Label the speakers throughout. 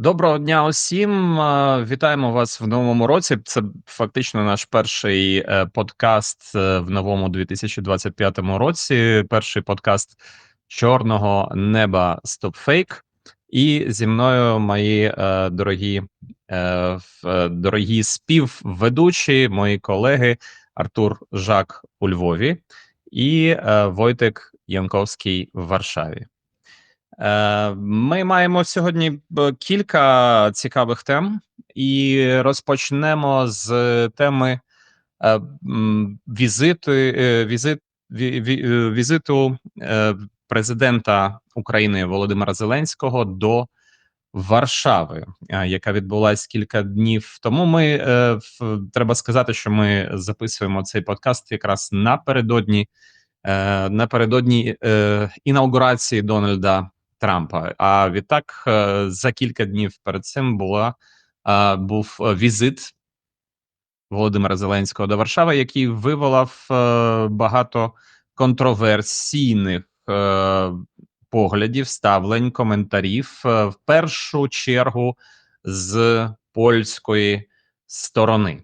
Speaker 1: Доброго дня усім. Вітаємо вас в новому році. Це фактично наш перший е, подкаст е, в новому 2025 році. Перший подкаст чорного неба StopFake. І зі мною мої е, дорогі дорогі співведучі, мої колеги Артур Жак у Львові і Войтик Янковський в Варшаві. Е, Ми маємо сьогодні кілька цікавих тем, і розпочнемо з теми е, візити, е, візит, ві- ві- е, візиту е, президента України Володимира Зеленського до Варшави, е, яка відбулася кілька днів тому. Ми е, треба сказати, що ми записуємо цей подкаст якраз напередодні е, напередодні е, інаугурації Дональда Трампа. А відтак, е, за кілька днів перед цим була е, був е, візит Володимира Зеленського до Варшави, який виволав багато контроверсійних поглядів, ставлень, коментарів. в першу чергу з польської сторони.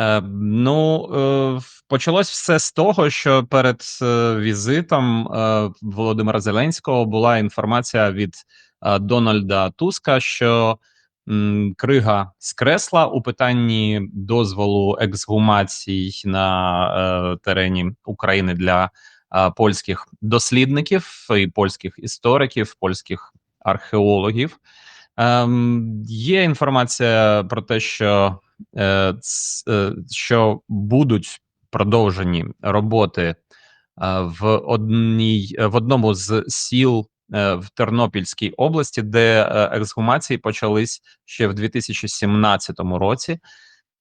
Speaker 1: Е, ну, е, почалось все з того, що перед е, візитом Володимира Зеленського була інформація від Дональда Туска, що Крига скресла у питанні дозволу ексгумацій на терені України для польських дослідників і польських істориків, польських археологів. Ем, є інформація про те, що, що будуть продовжені роботи е, в одній в одному з сіл е, в Тернопільській області, де е, ексгумації почались ще в 2017 році.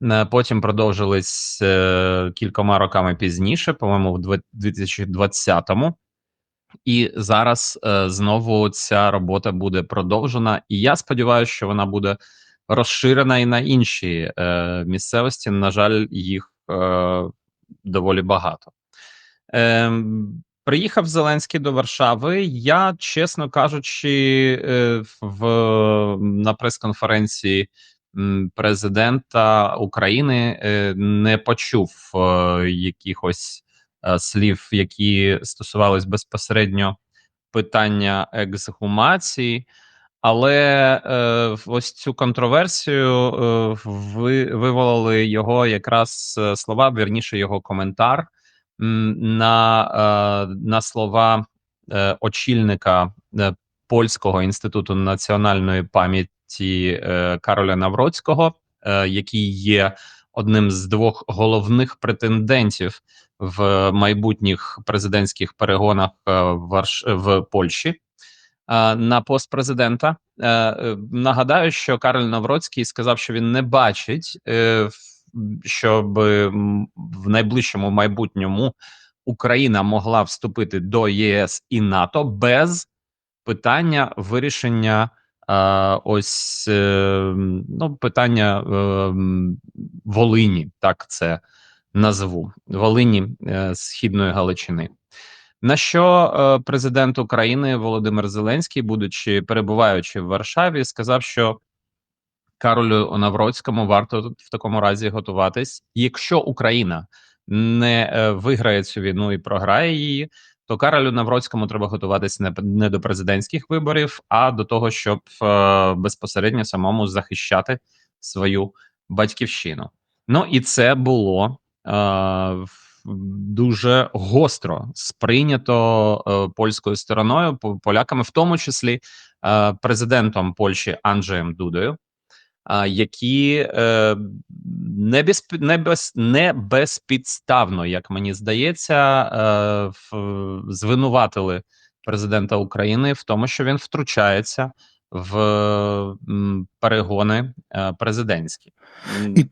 Speaker 1: Е, Потім продовжились е, кількома роками пізніше, по-моєму, в 2020-му. І зараз е, знову ця робота буде продовжена. І я сподіваюся, що вона буде розширена і на інші е, місцевості. На жаль, їх е, доволі багато. Е, приїхав Зеленський до Варшави. Я, чесно кажучи, е, в на прес-конференції президента України е, не почув е, якихось слів, які стосувались безпосередньо питання ексгумації. Але е, ось цю контроверсію е, ви, виволили його якраз е, слова, вірніше його коментар на, е, на слова е, очільника е, Польського інституту національної пам'яті е, Кароля Навроцького, е, який є одним з двох головних претендентів в майбутніх президентських перегонах е, в, в Польщі на пост президента. Е, е, Нагадаю, що Кароль Навроцький сказав, що він не бачить, е, щоб в найближчому майбутньому Україна могла вступити до ЄС і НАТО без питання вирішення. е, Ось е, ну питання е, Волині, так це назву Волині е, східної Галичини. На що е, президент України Володимир Зеленський, будучи перебуваючи в Варшаві, сказав, що Каролю Навроцькому варто в такому разі готуватись. Якщо Україна не е, виграє цю війну і програє її, то Каролю Навроцькому треба готуватись не, до президентських виборів, а до того, щоб е, безпосередньо самому захищати свою батьківщину. Ну і це було в- дуже гостро сприйнято е, польською стороною, по- поляками, в тому числі е, президентом Польщі Анджеєм Дудою, які е, не, без, не, без, не безпідставно, як мені здається, звинуватили президента України в тому, що він втручається в перегони президентські.
Speaker 2: І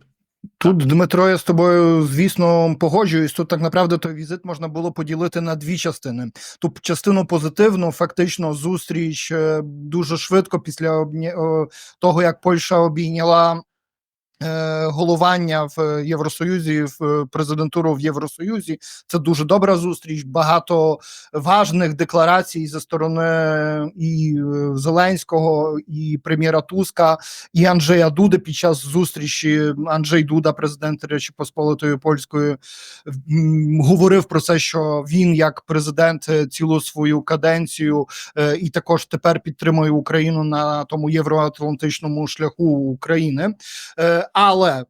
Speaker 2: Тут, Дмитро, я з тобою, звісно, погоджуюсь. Тут так направду той візит можна було поділити на дві частини. Ту частину позитивну, фактично, зустріч е, дуже швидко після того, як Польща обійняла Головання в Євросоюзі, в е, президентуру в Євросоюзі це дуже добра зустріч. Багато важних декларацій зі сторони і е, Зеленського, і прем'єра Туска, і Анджея Дуди під час зустрічі. Анджей Дуда, президент Речі Посполитої Польської, говорив про це, що він, як президент, е, цілу свою каденцію е, і також тепер підтримує Україну на тому євроатлантичному шляху України. Але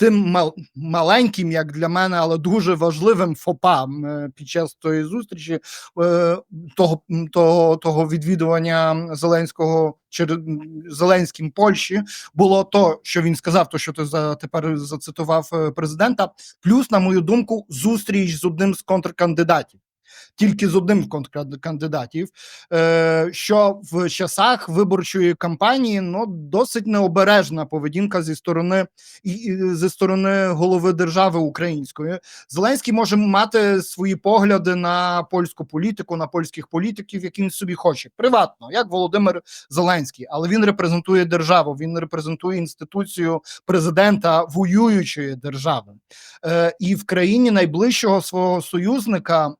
Speaker 2: тим мал- маленьким, як для мене, але дуже важливим фопам е, під час тої зустрічі, е, того, того, того відвідування Зеленського через Зеленським Польщі, було то, що він сказав, то що ти за тепер зацитував е, президента. Плюс, на мою думку, зустріч з одним з контркандидатів. Тільки з одним з контркандидатів, е, що в часах виборчої кампанії ну досить необережна поведінка зі сторони зі сторони голови держави української. Зеленський може мати свої погляди на польську політику, на польських політиків, які він собі хоче, приватно, як Володимир Зеленський, але він репрезентує державу, він репрезентує інституцію президента воюючої держави. Е, і в країні найближчого свого союзника.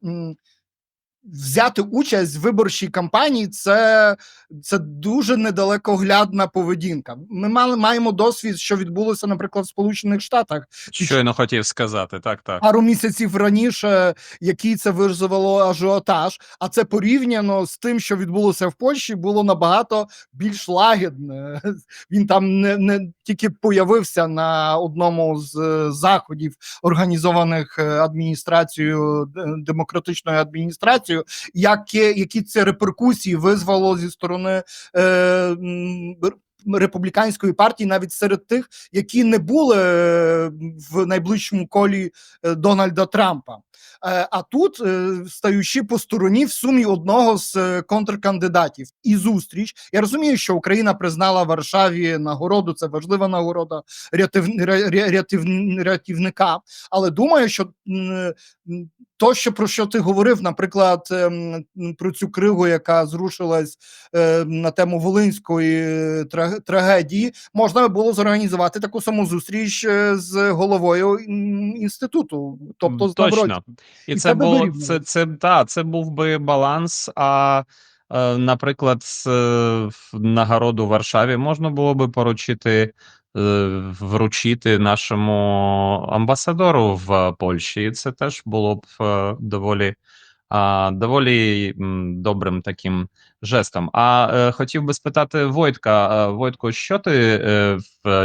Speaker 2: Взяти участь в виборчій кампанії це, це дуже недалекоглядна поведінка. Ми мали маємо досвід, що відбулося, наприклад, в Сполучених Штатах
Speaker 1: Щойно хотів сказати, так, так.
Speaker 2: пару місяців раніше, який це визвало ажіотаж. А це порівняно з тим, що відбулося в Польщі, було набагато більш лагідне. Він там не, не тільки появився на одному з е, заходів, організованих е, адміністрацією демократичною адміністрацією, які, які це реперкусії визвало зі сторони. Е, Республіканської партії навіть серед тих, які не були е, в найближчому колі е, Дональда Трампа. Е, А тут, стаючи по стороні в сумі одного з контркандидатів і зустріч, я розумію, що Україна признала Варшаві нагороду. Це важлива нагорода рятив, ря- ря- рятив, рятівника. Але думаю, що то, що про що ти говорив, наприклад, ем, про цю кригу, яка зрушилась е, на тему Волинської е, трагедії, можна було зорганізувати таку саму зустріч е, з головою інституту, тобто з
Speaker 1: Точно. І
Speaker 2: І
Speaker 1: це було це, це, та, це був би баланс. А, е, наприклад, в нагороду Варшаві можна було би поручити. Е, Вручити нашому амбасадору в Польщі, і це теж було б е, доволі, доволі добрим таким жестом. А е, хотів би спитати Войтка, Войтко, що ти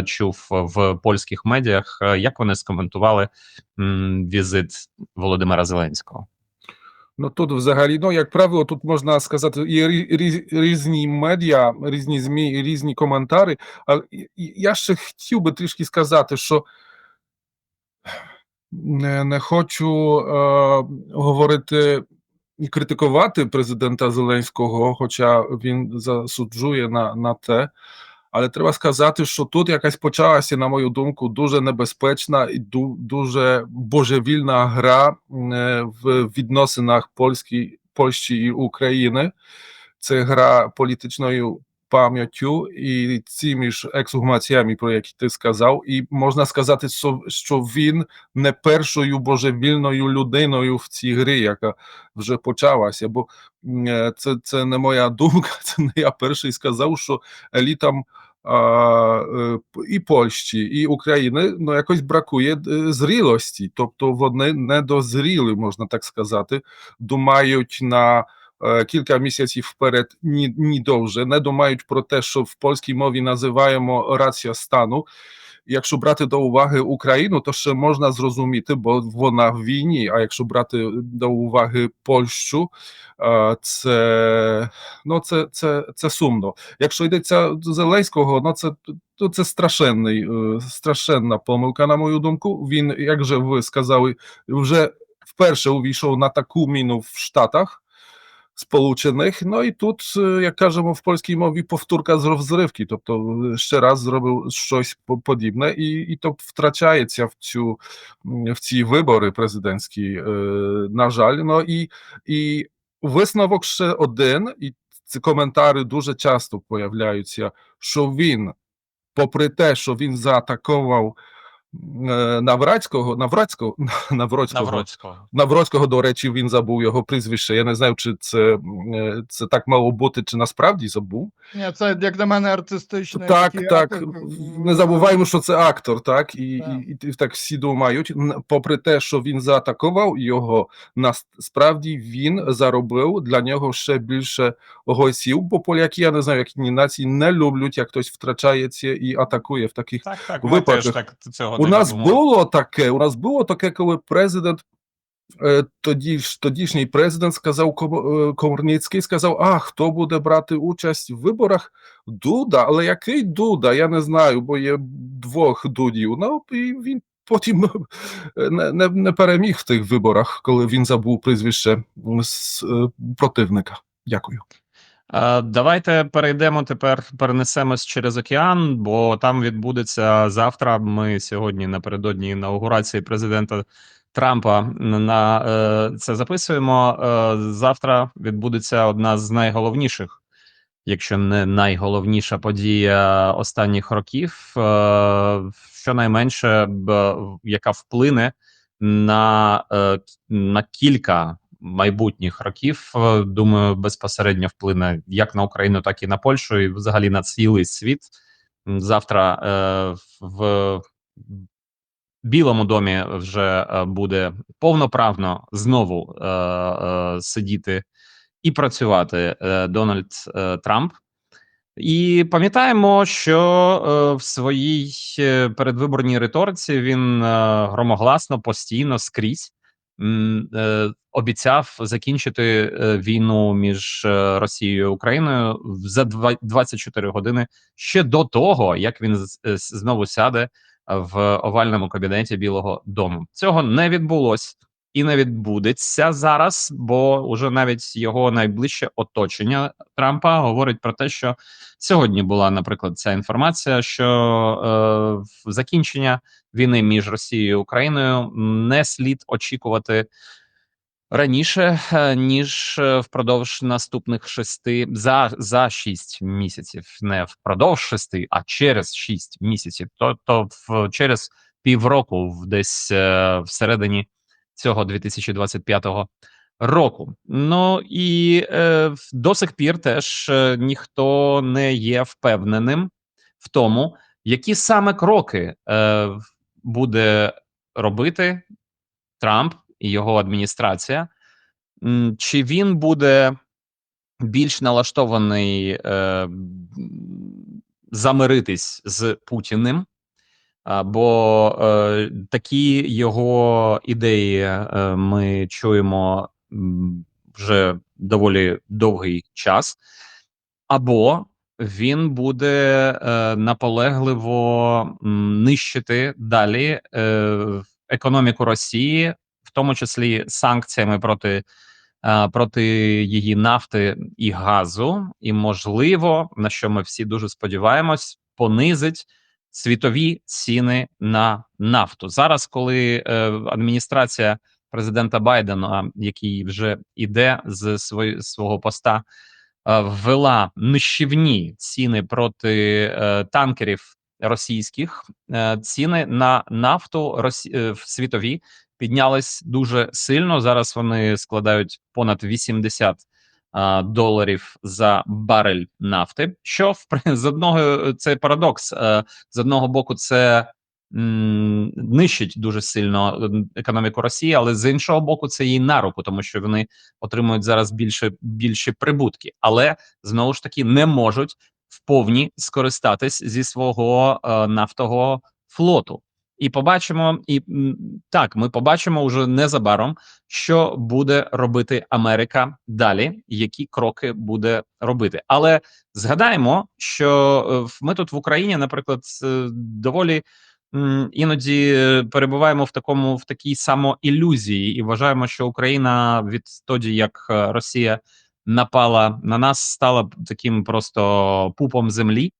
Speaker 1: чув в польських медіях? Е, Як вони скоментували візит Володимира Зеленського?
Speaker 3: Ну тут взагалі, ну як правило, тут можна сказати, рі- різні медіа, різні ЗМІ, і різні коментари. Але і- і я ще хотів би трішки сказати, що не, не хочу е, говорити і критикувати президента Зеленського, хоча він засуджує на, на те. Але треба сказати, що тут якась почалася, на мою думку, дуже небезпечна і дуже божевільна гра е, в відносинах Польщі і України. Це гра політичною пам'яттю і цими ж ексгумаціями, про які ти сказав, і можна сказати, що, він не першою божевільною людиною в цій грі, яка вже почалася. Бо е, це, це не моя думка, це не я перший сказав, що елітам е, і Польщі, і України ну, якось бракує е, зрілості, тобто вони не дозріли, можна так сказати, думають на е, кілька місяців вперед, ні, ні довше, не думають про те, що в польській мові називаємо рація стану. Якщо брати до уваги Україну, то ще можна зрозуміти, бо вона в війні. А якщо брати до уваги Польщу, е, це ну це, це, це сумно. Якщо йдеться до Зеленського, ну це то це страшенний, е, страшенна помилка, на мою думку. Він, як же ви сказали, вже вперше увійшов на таку міну в Штатах. Сполучених, е, як кажемо в польській мові, повтórka з розривки, тобто е, ще раз зробив щось по- подібне, і, і то втрачається в цю в ці вибори президентські, е, на жаль. Ну і, і висновок ще один, і ці коментари дуже часто появляються, що він попри те, що він заатакував Наврацького, Наврацького, Навроцького,
Speaker 1: Навроцького.
Speaker 3: Навроцького, до речі, він забув його прізвище. Я не знаю, чи це, е, це так мало бути, чи насправді забув.
Speaker 2: Ні, це як для мене артистичний.
Speaker 3: Так, так. Не забуваємо, що це актор, так? І,
Speaker 2: Так.
Speaker 3: і, і так всі думають. Попри те, що він заатакував його, насправді він заробив для нього ще більше голосів, бо поляки, я не знаю, як ні нації, не люблять, як хтось втрачається і атакує в таких
Speaker 1: Так, так, ми
Speaker 3: Випадок.
Speaker 1: теж так цього
Speaker 3: у нас
Speaker 1: робимо.
Speaker 3: було таке. У нас було таке, коли президент. е, Тоді тодішній президент сказав Ком- е, сказав: А хто буде брати участь в виборах? Дуда, але який Дуда? Я не знаю, бо є двох дудів. Ну і він потім е, не, не, не переміг в тих виборах, коли він забув прізвище з противника. Дякую.
Speaker 1: Е, Давайте перейдемо тепер, перенесемось через океан, бо там відбудеться завтра. Ми сьогодні напередодні інаугурації президента Трампа на е, це записуємо. Е, завтра відбудеться одна з найголовніших, якщо не найголовніша подія останніх років, щонайменше яка вплине на, на кілька майбутніх років. е, Думаю, безпосередньо вплине як на Україну, так і на Польщу, і взагалі на цілий світ. Завтра е, в Білому домі вже е, буде повноправно знову е, е, сидіти і працювати е, Дональд е, Трамп. І пам'ятаємо, що е, в своїй е, передвиборній риториці він е, громогласно постійно скрізь обіцяв закінчити е, війну між е, Росією і Україною за два- 24 години ще до того, як він е, знову сяде в овальному кабінеті Білого Дому. Цього не відбулось і не відбудеться зараз, бо уже навіть його найближче оточення Трампа говорить про те, що сьогодні була, наприклад, ця інформація, що е, закінчення війни між Росією і Україною не слід очікувати раніше, е, ніж е, впродовж наступних шести за, за шість місяців, не впродовж шести, а через шість місяців. Тобто в через півроку, десь е, всередині цього 2025 року. Ну і е, до сих пір теж е, ніхто не є впевненим в тому, які саме кроки е, буде робити Трамп і його адміністрація. Чи він буде більш налаштований е, замиритись з Путіним? Бо е, такі його ідеї е, ми чуємо вже доволі довгий час, або він буде е, наполегливо нищити далі е, економіку Росії, в тому числі санкціями проти, е, проти її нафти і газу, і можливо, на що ми всі дуже сподіваємось, понизить світові ціни на нафту. Зараз, коли е, адміністрація президента Байдена, який вже іде з свого поста, е, ввела нищівні ціни проти е, танкерів російських, ціни на нафту світові піднялись дуже сильно. Зараз вони складають понад 80 а, доларів за барель нафти. Що в з одного е, це парадокс. е, З одного боку, це нищить дуже сильно економіку Росії, але з іншого боку, це їй на руку, тому що вони отримують зараз більше більші прибутки, але знову ж таки не можуть вповні скористатись зі свого е, нафтового флоту. І побачимо, і так, ми побачимо вже незабаром, що буде робити Америка далі, які кроки буде робити. Але згадаємо, що е, ми тут в Україні, наприклад, е, доволі іноді перебуваємо в такому в такій самоілюзії і вважаємо, що Україна відтоді, як е, Росія напала на нас, стала таким просто пупом землі.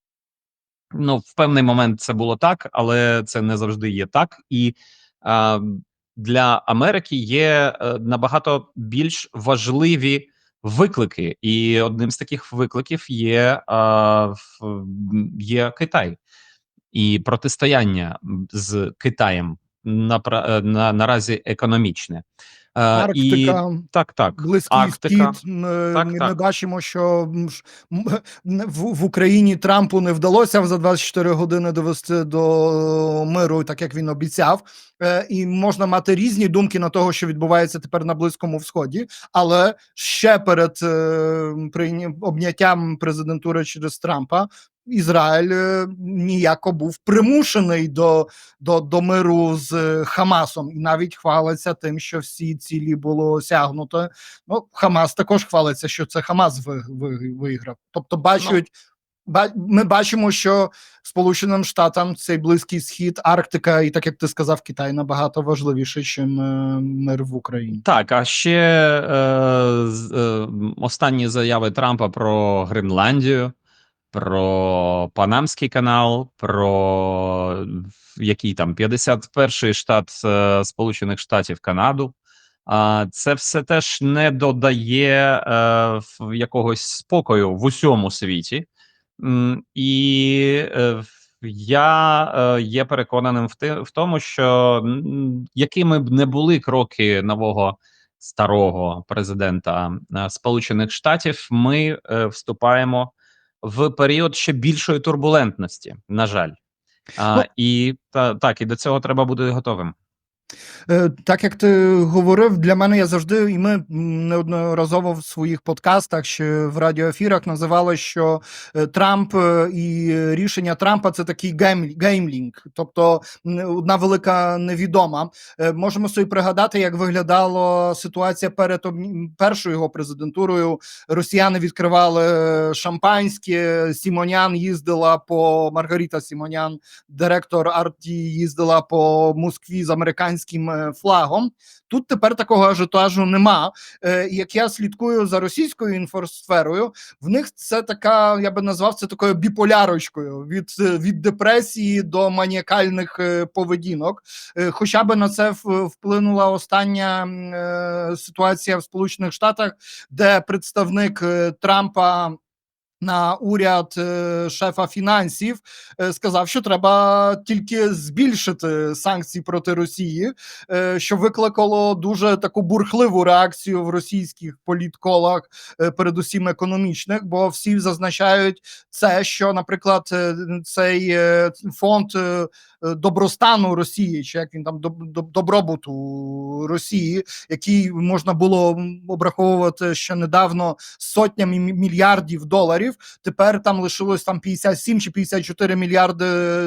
Speaker 1: Ну, в певний момент це було так, але це не завжди є так. І а, для Америки є е, набагато більш важливі виклики, і одним з таких викликів є, в- є Китай. і протистояння з Китаєм напра- е, на, наразі економічне. Е, І так, так,
Speaker 2: Близький
Speaker 1: Арктика.
Speaker 2: схід.
Speaker 1: Так,
Speaker 2: ми,
Speaker 1: так.
Speaker 2: бачимо, що в Україні Трампу не вдалося за 24 години довести до миру, так як він обіцяв. Е, І можна мати різні думки на того, що відбувається тепер на Близькому Сході, але ще перед е, обняттям президентури через Трампа. Ізраїль е, ніяко був примушений до, до, до миру з е, Хамасом, і навіть хвалиться тим, що всі цілі було осягнуто. Ну, Хамас також хвалиться, що це Хамас ви, ви, виграв. Тобто, бачать, ми бачимо, що Сполученим Штатам цей Близький Схід, Арктика, і так як ти сказав, Китай набагато важливіше, ніж мир в Україні.
Speaker 1: Так, а ще е, е, останні заяви Трампа про Гренландію, про Панамський канал, про який там 51-й штат е, Сполучених Штатів Канаду. Це все теж не додає е, якогось спокою в усьому світі. І е, я є переконаним в, тому, що якими б не були кроки нового старого президента Сполучених Штатів, ми вступаємо в період ще більшої турбулентності, на жаль. А,
Speaker 2: Ну,
Speaker 1: і та, так, і до цього треба бути готовим.
Speaker 2: Е, Так як ти говорив, для мене я завжди, і ми неодноразово в своїх подкастах ще в радіоефірах називали, що е, Трамп е, і рішення Трампа це такий гейм, геймлінг, тобто одна велика невідома. Можемо собі пригадати, як виглядала ситуація перед першою його президентурою. Росіяни відкривали шампанське, Сімонян їздила по Маргарита Сімонян, директор Арті їздила по Москві з американським е, флагом. Тут тепер такого ажіотажу нема. Е, Як я слідкую за російською інфосферою, в них це така, я би назвав це такою біполярочкою від, е, від депресії до маніакальних поведінок. Хоча би на це вплинула остання ситуація в Сполучених Штатах, де представник Трампа. На уряд е, шефа фінансів е, сказав, що треба тільки збільшити санкції проти Росії, е, що викликало дуже таку бурхливу реакцію в російських політколах, передусім економічних, бо всі зазначають це, що, наприклад, цей фонд добростану Росії, чи як він там доб- доб- добробуту Росії, який можна було обраховувати ще недавно сотнями мільярдів доларів. Тепер там лишилось там 57 чи 54 мільярди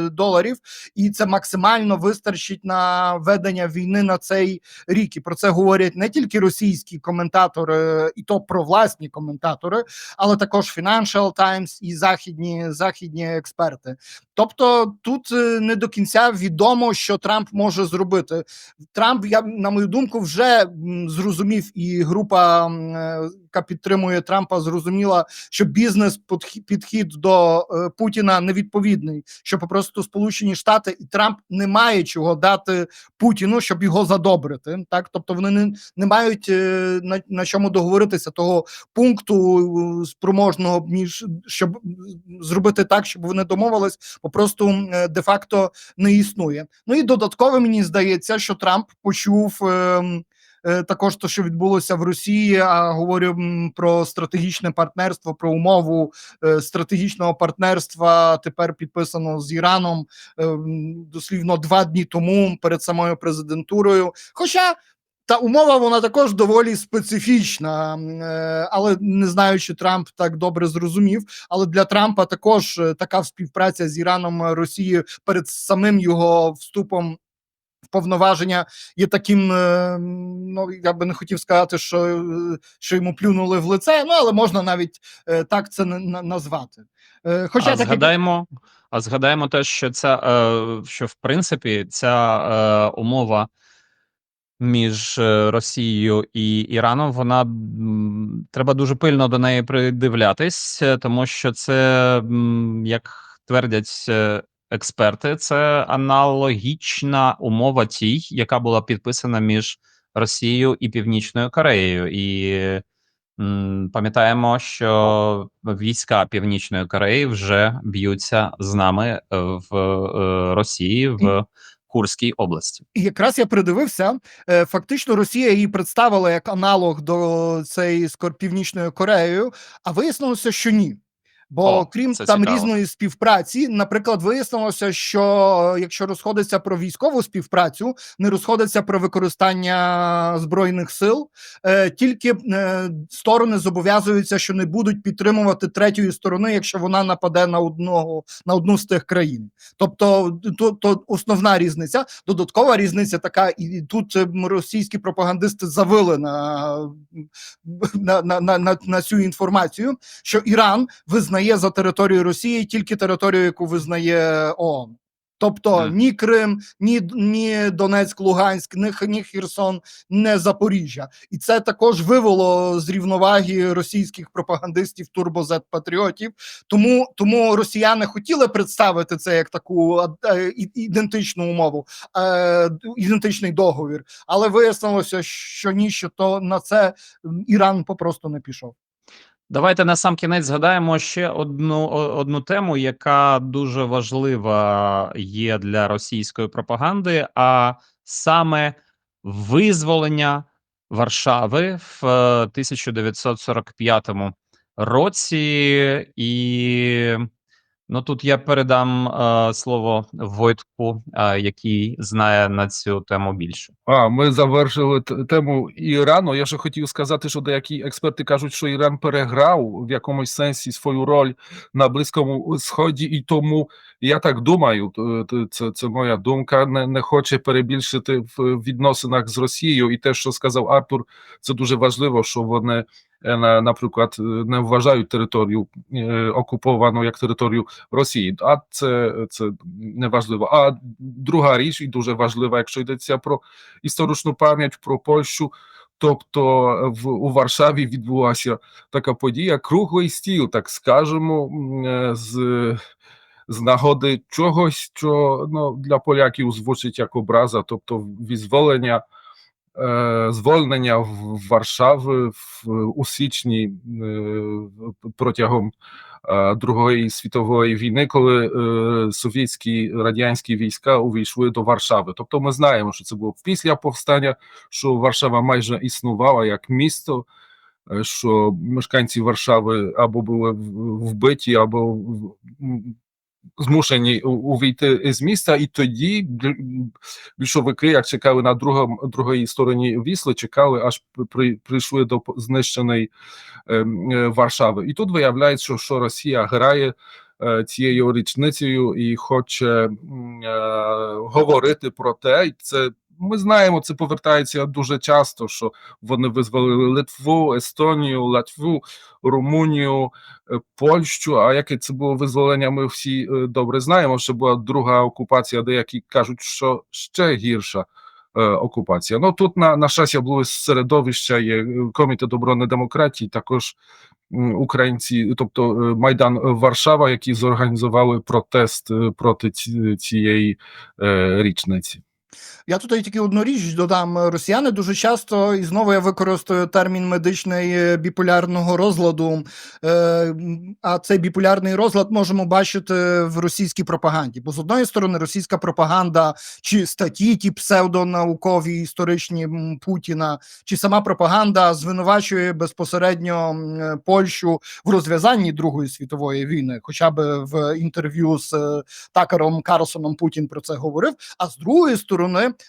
Speaker 2: доларів, і це максимально вистачить на ведення війни на цей рік. І про це говорять не тільки російські коментатори, і то провласні коментатори, але також Financial Times і західні, західні експерти. Тобто тут е, не до кінця відомо, що Трамп може зробити. Трамп, я на мою думку, вже зрозумів, і група, е, яка підтримує Трампа, зрозуміла, що бізнес підхід до е, Путіна невідповідний, що попросту Сполучені Штати і Трамп не має чого дати Путіну, щоб його задобрити. Так, тобто вони не, не мають е, на, на чому договоритися того пункту е, спроможного ніж щоб зробити так, щоб вони домовились, попросту де-факто не існує. Ну і додатково мені здається, що Трамп почув. е, Також те, що відбулося в Росії, а говорю про стратегічне партнерство, про умову е, стратегічного партнерства тепер підписано з Іраном е, дослівно два дні тому перед самою президентурою. Хоча та умова вона також доволі специфічна, е, але не знаю, чи Трамп так добре зрозумів. Але для Трампа також е, така співпраця з Іраном е, Росії перед самим його вступом. Повноваження є таким, е, ну я би не хотів сказати, що, е, що йому плюнули в лице, ну але можна навіть е, так це на- на- назвати. Хоча
Speaker 1: а
Speaker 2: так,
Speaker 1: згадаємо, а згадаємо те, що ця що в принципі ця умова між Росією і Іраном, вона треба дуже пильно до неї придивлятись, тому що це, як твердять експерти, це аналогічна умова тій, яка була підписана між Росією і Північною Кореєю. І Пам'ятаємо, що війська Північної Кореї вже б'ються з нами е, в е, Росії в Курській області.
Speaker 2: І якраз я придивився. е, Фактично, Росія її представила як аналог до цієї скор- Північною Кореєю, а вияснилося, що ні. Бо
Speaker 1: О,
Speaker 2: крім там
Speaker 1: цікаво.
Speaker 2: різної співпраці, наприклад, вияснилося, що якщо розходиться про військову співпрацю, не розходиться про використання збройних сил, е, тільки е, сторони зобов'язуються, що не будуть підтримувати третьої сторони, якщо вона нападе на одного на одну з тих країн. Тобто, то, то основна різниця. Додаткова різниця така, і тут е, російські пропагандисти завили на, на, на, на, на, на цю інформацію, що Іран визнає за територією Росії тільки територію, яку визнає ООН. Тобто
Speaker 1: Мгм.
Speaker 2: ні Крим, ні, ні Донецьк, Луганськ, ні, ні Херсон, не Запоріжжя. І це також вивело з рівноваги російських пропагандистів турбозет патріотів. Тому, тому росіяни хотіли представити це як таку е, ідентичну умову, е, ідентичний договір, але вияснилося, що ні, що то на це Іран попросту не пішов.
Speaker 1: Давайте на сам кінець згадаємо ще одну одну тему, яка дуже важлива є для російської пропаганди, а саме визволення Варшави в е, 1945 році. І ну тут я передам е, слово Войтку, е, який знає на цю тему більше.
Speaker 3: А, ми завершили тему Ірану. Я ще хотів сказати, що деякі експерти кажуть, що Іран переграв в якомусь сенсі свою роль на Близькому Сході, і тому я так думаю, це, це моя думка, не, не хоче перебільшити в відносинах з Росією. І те, що сказав Артур, це дуже важливо, що вони. Е, на- Наприклад, е, не вважають територію е, окуповану як територію Росії, а це, це не важливо. А друга річ, і дуже важлива, якщо йдеться про історичну пам'ять про Польщу. Тобто в у Варшаві відбулася така подія, круглий стіл, так скажемо, з, з нагоди чогось, що ну, для поляків звучить як образа, тобто відзволення, е, звольнення в Варшави в, у січні е, протягом е, Другої світової війни, коли е, совєтські радянські війська увійшли до Варшави. Тобто ми знаємо, що це було після повстання, що Варшава майже існувала як місто, е, що мешканці Варшави або були вбиті, або змушені увійти з міста, і тоді більшовики, як чекали на другому другої стороні Вісли, чекали, аж при, прийшли до знищеної е, е, Варшави. І тут виявляється, що, що Росія грає е, цією річницею і хоче е, говорити про те, це. Ми знаємо, це повертається дуже часто, що вони визволили Литву, Естонію, Латву, Румунію, е, Польщу. А яке це було визволення, ми всі е, добре знаємо, що була друга окупація, деякі кажуть, що ще гірша е, окупація. Ну тут на, на щастя були середовища, є комітет оборони демократії, також українці, тобто Майдан Варшава, які зорганізували протест проти цієї річниці.
Speaker 2: Я тут тільки одну річ додам. Росіяни дуже часто, і знову я використаю термін медичний е, біполярного розладу. Е, а цей біполярний розлад можемо бачити в російській пропаганді. Бо з одної сторони, російська пропаганда, чи статті, ті псевдонаукові історичні Путіна, чи сама пропаганда звинувачує безпосередньо Польщу в розв'язанні Другої світової війни, хоча б в інтерв'ю з е, Такером Карлсоном Путін про це говорив. А з другої сторони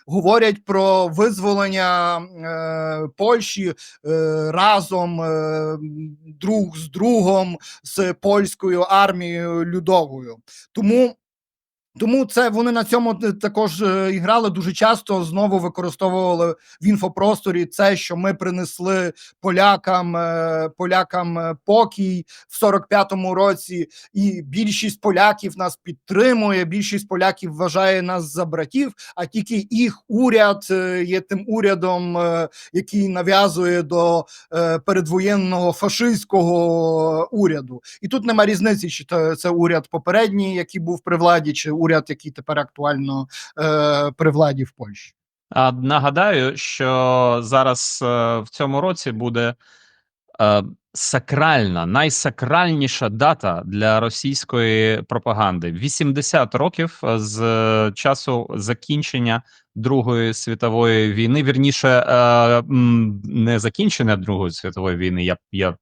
Speaker 2: говорять про визволення е, Польщі е, разом е, друг з другом з польською армією людовою. Тому. Тому це вони на цьому також е, грали дуже часто. Знову використовували в інфопросторі це, що ми принесли полякам, е, полякам е, покій в 45-му році, і більшість поляків нас підтримує. Більшість поляків вважає нас за братів. А тільки їх уряд е, є тим урядом, е, який нав'язує до е, передвоєнного фашистського уряду. І тут нема різниці, чи це уряд попередній, який був при владі, чи уряд, який тепер актуально е, при владі в Польщі.
Speaker 1: А нагадаю, що зараз е, в цьому році буде е, сакральна, найсакральніша дата для російської пропаганди 80 років е, з е, часу закінчення Другої світової війни. Вірніше, е, не закінчення Другої світової війни. Я я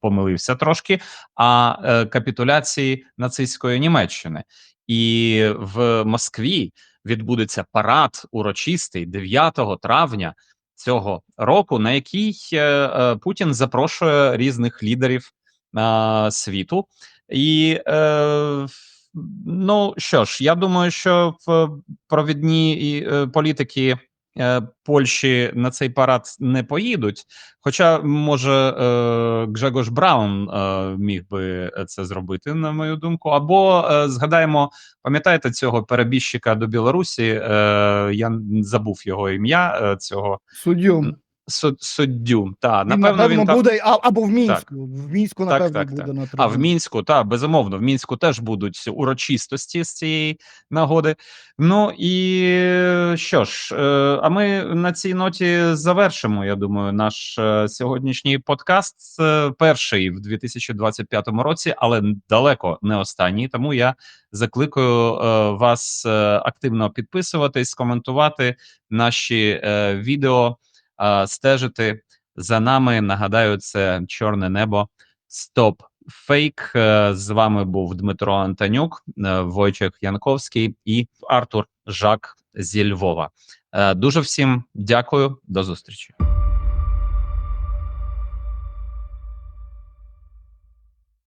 Speaker 1: помилився трошки, а е, капітуляції нацистської Німеччини. І в Москві відбудеться парад урочистий 9 травня цього року, на який е, е, Путін запрошує різних лідерів світу. І е, ну що ж, я думаю, що провідні політики Польщі на цей парад не поїдуть. Хоча, може, е, Гжегош Браун е, міг би це зробити, на мою думку. Або е, згадаємо, пам'ятаєте цього перебіжчика до Білорусі? Е, я забув його ім'я е, цього
Speaker 2: Суддю.
Speaker 1: Суд- суддю. Та
Speaker 2: Він,
Speaker 1: напевно,
Speaker 2: напевно,
Speaker 1: він
Speaker 2: буде а, або в Мінську. В Мінську, напевно,
Speaker 1: так,
Speaker 2: буде
Speaker 1: так.
Speaker 2: на
Speaker 1: А в мінську, та безумовно, в мінську теж будуть урочистості з цієї нагоди. Ну і е, що ж, е, а ми на цій ноті завершимо. Я думаю, наш е, сьогоднішній подкаст перший в 2025 році, але далеко не останній. Тому я закликаю вас активно підписуватись, коментувати наші відео, стежити за нами. Нагадаю, це чорне небо. Стоп фейк. Е, З вами був Дмитро Антонюк, Войчек Янковський і Артур Жак зі Львова. Е, Дуже всім дякую, до зустрічі.